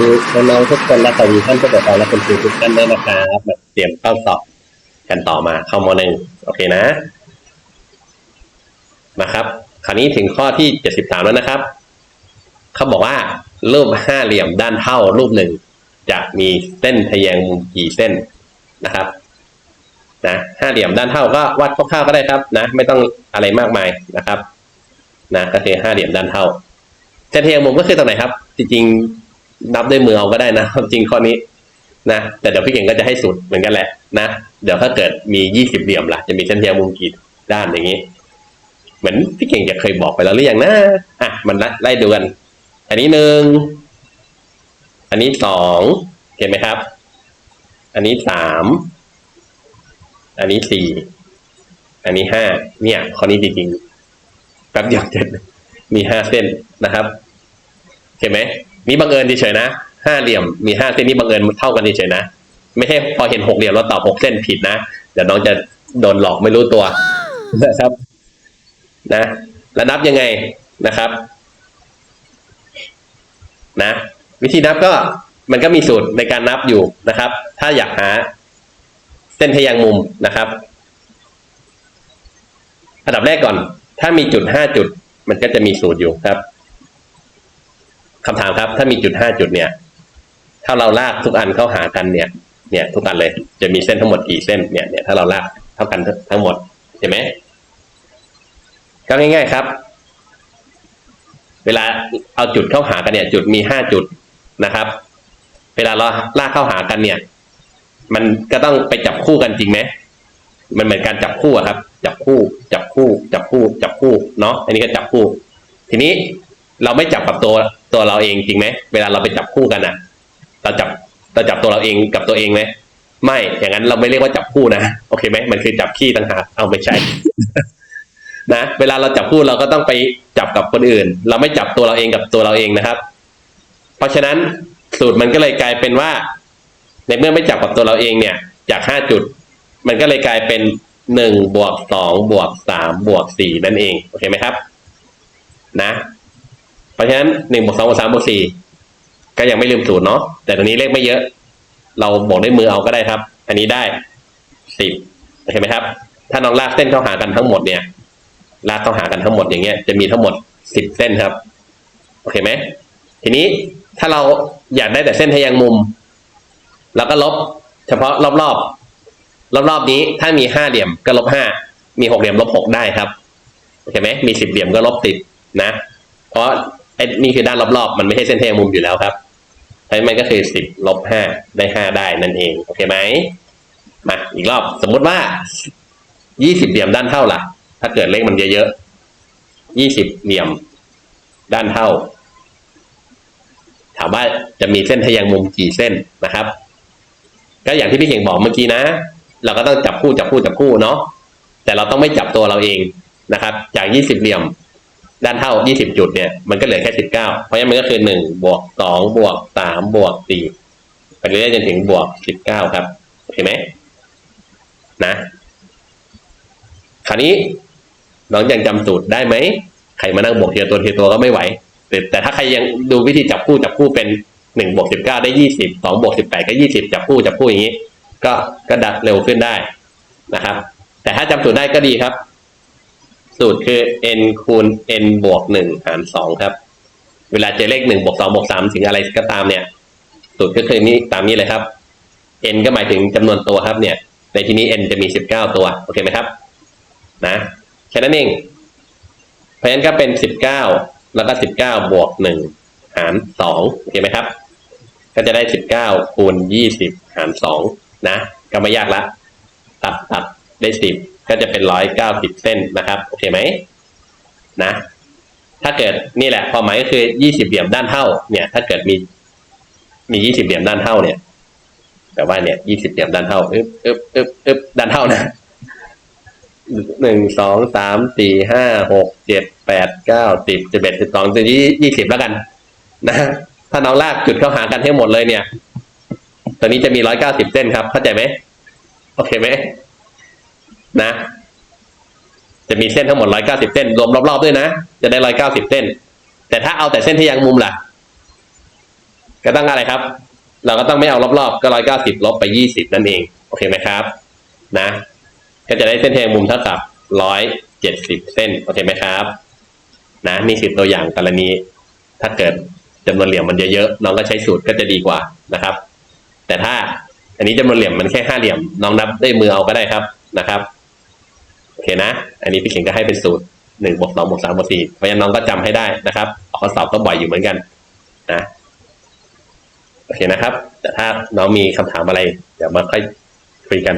ดีน้องๆทุกคนและสวัสดีท่านผู้ปกครองและคุณครูทุกท่านด้วยนะครับเตรียมเข้าสอบกันต่อมาเข้ามหนึ่งโอเคนะนะครับ คราวนี้ถึงข้อที่เจ็ดสิบสามแล้วนะครับเขาบอกว่ารูปห้าเหลี่ยมด้านเท่ารูปหนึ่งจะมีเส้นทะแยงมุมกี่เส้นนะครับนะห้าเหลี่ยมด้านเท่าก็วัดคร่าวๆก็ได้ครับนะ ไม่ต้องอะไรมากมายนะครับ นะก็คือห้าเหลี่ยมด้านเท่าเส้นทะแยงมุมก็คือตรงไหนครับ จริงๆ นับด้วยมือเอาก็ได้นะความจริงข้อนี้นะแต่เดี๋ยวพี่เก่งก็จะให้สุดเหมือนกันแหละนะเดี๋ยวถ้าเกิดมียี่สิบเหลี่ยมล่ะจะมีเส้นทะแยงมุมกี่ด้านอย่างนี้ เหมือนพี่เก่งจะเคยบอกไปแล้วหรือยังนะอะมันไล่ดูกัน อันนี้หนึ่งอันนี้สองเห็นไหมครับ อันนี้สามอันนี้สี่อันนี้ห้าเนี่ยข้อนี้จริงๆแป๊บเดียวเสร็จมีห้าเส้นนะครับเห็นไหม นี่บังเอิญเฉยๆนะห้าเหลี่ยมมีห้าเส้นนี่บังเอิญเท่ากันเฉยๆนะไม่ใช่พอเห็นหกเหลี่ยมแล้วตอบหกเส้นผิดนะเดี๋ยวน้องจะโดนหลอกไม่รู้ตัวนะครับ นะแล้วนับยังไงนะครับ นะ วิธีนับก็มันก็มีสูตรในการนับอยู่นะครับ ถ้าอยากหา เส้นทะแยงมุมนะครับอันดับแรกก่อน ถ้ามีจุดห้าจุด มันก็จะมีสูตรอยู่ครับ คำถามครับ ถ้ามีจุดห้าจุดเนี่ย ถ้าเราลากทุกอันเข้าหากันเนี่ย เนี่ย ทุกอันเลย จะมีเส้นทั้งหมดกี่เส้นเนี่ยเนี่ยถ้าเราลากเท่ากันทั้งหมดเห็นไหมก็ง่าย ๆครับ เวลาเอาจุดเข้าหากันเนี่ย จุดมีห้าจุดนะครับ เวลาเราลากเข้าหากันเนี่ย มันก็ต้องไปจับคู่กันจริงไหมมันเหมือนการจับคู่อะครับ จับคู่ จับคู่ จับคู่ จับคู่ เนาะ อันนี้ก็จับคู่ ทีนี้เราไม่จับกับตัว ตัวเราเองจริงไหมเวลาเราไปจับคู่กันอะเราจับเราจับตัวเราเองกับตัวเองไหมไม่ อย่างนั้นเราไม่เรียกว่าจับคู่นะโอเคไหมมันคือจับขี้ต่างหากเอาไม่ใช่นะเวลาเราจับคู่เราก็ต้องไปจับกับคนอื่น เราไม่จับตัวเราเองกับตัวเราเองนะครับ เพราะฉะนั้นสูตรมันก็เลยกลายเป็นว่า ในเมื่อไม่จับกับตัวเราเองเนี่ย จากห้าจุด มันก็เลยกลายเป็นหนึ่งบวกสองบวกสามบวกสี่นั่นเองโอเคไหมครับ นะ เพราะฉะนั้นหนึ่งบวกสองบวกสามบวกสี่ก็ยังไม่ลืมสูตรเนาะแต่ตอนนี้เลขไม่เยอะ เราบอกด้วยมือเอาก็ได้ครับ อันนี้ได้สิบโอเคไหมครับ ถ้าน้องลากเส้นเข้าหากันทั้งหมดเนี่ยลากเข้าหากันทั้งหมดอย่างเงี้ยจะมีทั้งหมดสิบเส้นครับโอเคไหมทีนี้ถ้าเราอยากได้แต่เส้นทะแยงมุมแล้วก็ลบ เฉพาะรอบๆรอบๆนี้ ถ้ามีห้าเหลี่ยมก็ลบห้ามีหกเหลี่ยมลบหกได้ครับโอเคไหมมีสิบเหลี่ยมก็ลบติดนะ เพราะ ไอ้นี่คือด้านรอบๆ มันไม่ใช่เส้นทะแยงมุมอยู่แล้วครับเพราะมันก็คือสิบลบห้าได้ห้าได้นั่นเอง โอเคไหมมาอีกรอบสมมุติว่ายี่สิบเหลี่ยมด้านเท่าล่ะ ถ้าเกิดเลขมันเยอะๆยี่สิบเหลี่ยมด้านเท่า ถามว่าจะมีเส้นทะแยงมุมกี่เส้นนะครับ ก็อย่างที่พี่เก่งบอกเมื่อกี้นะ เราก็ต้องจับคู่จับคู่จับคู่เนาะแต่เราต้องไม่จับตัวเราเองนะครับ จากยี่สิบเหลี่ยม ด้านเท่ายี่สิบจุดเนี่ย มันก็เหลือแค่สิบเก้าเพราะฉะนั้นมันก็คือหนึ่งบวกสองบวกสามบวกสี่ไปเรื่อยๆจนถึงบวกสิบเก้าครับโอเคไหมนะ คราวนี้น้องยังจำสูตรได้ไหม ใครมานั่งบวกเทียตัวเทียตัวก็ไม่ไหว แต่แต่ถ้าใครยังดูวิธีจับคู่จับคู่เป็นหนึ่งบวกสิบเก้าได้ยี่สิบสองบวกสิบแปดก็ยี่สิบจับคู่จับคู่อย่างนี้ ก็ก็ดัดเร็วขึ้นได้นะครับ แต่ถ้าจำสูตรได้ก็ดีครับ สูตรคือ n คูณ n บวกหนึ่งหารสองครับ เวลาเจอเลขหนึ่งบวกสองบวกสามถึงอะไรก็ตามเนี่ย สูตรก็คือนี้ตามนี้เลยครับ n ก็หมายถึงจำนวนตัวครับเนี่ย ในที่นี้ n จะมีสิบเก้าตัว โอเคไหมครับ นะแค่นั้นเอง เพราะฉะนั้นก็เป็นสิบเก้าแล้วก็สิบเก้าบวกหนึ่งหารสองโอเคไหมครับ ก็จะได้สิบเก้าคูณยี่สิบหารสองนะ ก็ไม่ยากละ ตัดตัดได้สิบ ก็จะเป็นร้อยเก้าสิบเส้นนะครับโอเคไหมนะ ถ้าเกิดนี่แหละความหมายก็คือยี่สิบเหลี่ยมด้านเท่า เนี่ย ถ้าเกิดมี มียี่สิบเหลี่ยมด้านเท่าเนี่ยแต่ว่าเนี่ยยี่สิบเหลี่ยมด้านเท่าอึ๊บอึ๊บอึ๊บอึ๊บด้านเท่านะหนึ่งสองสามสี่ห้าหกเจ็ดแปดเก้าสิบสิบเอ็ดสิบสองสิบยี่ยี่สิบแล้วกัน นะถ้าน้องลากจุดเข้าหากันให้หมดเลยเนี่ย ตอนนี้จะมีร้อยเก้าสิบเส้นครับ เข้าใจไหมโอเคไหม นะ จะมีเส้นทั้งหมดร้อยเก้าสิบเส้นรวมรอบๆด้วยนะ จะได้ร้อยเก้าสิบเส้น แต่ถ้าเอาแต่เส้นทะแยงมุมล่ะ ก็ต้องอะไรครับ เราก็ต้องไม่เอารอบๆ ก็ร้อยเก้าสิบลบไปยี่สิบนั่นเอง โอเคไหมครับ นะ ก็จะได้เส้นแทงมุมเท่ากับร้อยเจ็ดสิบเส้น โอเคไหมครับ นะนี่คือตัวอย่างกรณี ถ้าเกิดจำนวนเหลี่ยมมันเยอะๆ น้องก็ใช้สูตรก็จะดีกว่านะครับ แต่ถ้าอันนี้จำนวนเหลี่ยมมันแค่ห้าเหลี่ยม น้องนับด้วยมือเอาก็ได้ครับนะครับ โอเคนะ อันนี้พี่เข่งก็ให้เป็นสูตรหนึ่งบวกสองบวกสามบวกสี่เพราะฉะนั้นน้องก็จำให้ได้นะครับออกข้อสอบก็บ่อยอยู่เหมือนกันนะโอเคนะครับ แต่ถ้าน้องมีคำถามอะไร เดี๋ยวมาค่อยคุยกัน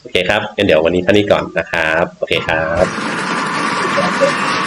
โอเคครับงั้นเดี๋ยววันนี้เท่านี้ก่อนนะครับ โอเคครับ